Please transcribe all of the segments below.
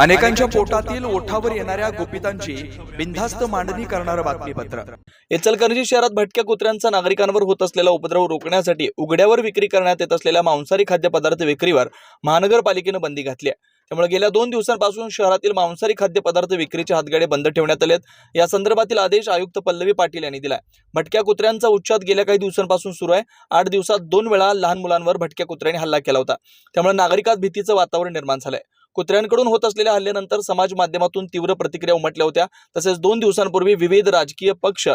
अनेकांच्या पोटातील ओठावर येणाऱ्या गोपितांची बिनधास्त मांडणी करणारं बातमीपत्र. इचलकरंजी शहरात भटक्या कुत्र्यांचा नागरिकांवर होत असलेला उपद्रव रोखण्यासाठी उघड्यावर विक्री करण्यात येत असलेल्या मांसाहारी खाद्यपदार्थ विक्रीवर महानगरपालिकेनं बंदी घातली आहे. त्यामुळे गेल्या दोन दिवसांपासून शहरातील मांसाहारी खाद्यपदार्थ विक्रीचे हातगाडे बंद ठेवण्यात आलेत. या संदर्भातील आदेश आयुक्त पल्लवी पाटील यांनी दिलाय. भटक्या कुत्र्यांचा उच्चाद गेल्या काही दिवसांपासून सुरू आहे. आठ दिवसात दोन वेळा लहान मुलांवर भटक्या कुत्र्यांनी हल्ला केला होता. त्यामुळे नागरिकात भीतीचं वातावरण निर्माण झालंय. कुत्र्यांकडून होत असलेल्या हल्ल्यानंतर समाज माध्यमातून तीव्र प्रतिक्रिया उमटल्या होत्या. तसेच दोन दिवसांपूर्वी विविध राजकीय पक्ष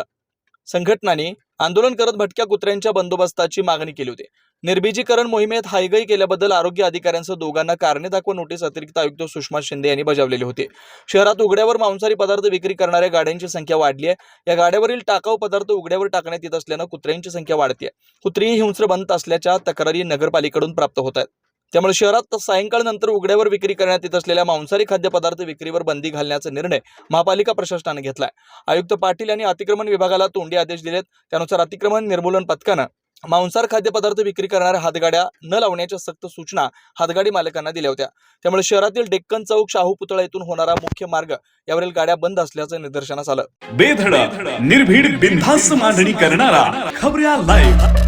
संघटनांनी आंदोलन करत भटक्या कुत्र्यांच्या बंदोबस्ताची मागणी केली होती. निर्बीजीकरण मोहिमेत हायगई केल्याबद्दल आरोग्य अधिकाऱ्यांसह दोघांना कारणे दाखवा नोटीस अतिरिक्त आयुक्त सुषमा शिंदे यांनी बजावलेली होती. शहरात उघड्यावर मांसाहारी पदार्थ विक्री करणाऱ्या गाड्यांची संख्या वाढली आहे. या गाड्यावरील टाकाऊ पदार्थ उघड्यावर टाकण्यात येत असल्यानं कुत्र्यांची संख्या वाढते कुत्री हिंस्र बनत असल्याच्या तक्रारी नगरपालिकेकडून प्राप्त होत आहेत. त्यामुळे शहरात सायंकाळनंतर उघड्यावर विक्री करण्यात येत असलेल्या मांसाहारी खाद्यपदार्थ विक्रीवर बंदी घालण्याचा निर्णय महापालिका प्रशासनाने घेतलाय. आयुक्त पाटील यांनी अतिक्रमण विभागाला तोंडी आदेश दिलेत. त्यानुसार अतिक्रमण निर्मूलन पथकानं मांसाहार खाद्यपदार्थ विक्री करणाऱ्या हातगाड्या न लावण्याच्या सक्त सूचना हातगाडी मालकांना दिल्या होत्या. त्यामुळे शहरातील डेक्कन चौक शाहू पुतळा येथून होणारा मुख्य मार्ग यावरील गाड्या बंद असल्याचं निदर्शनास आलं. बेधड निर्भीड बिनधास्त मांडणी करणारा खबऱ्या लाईव्ह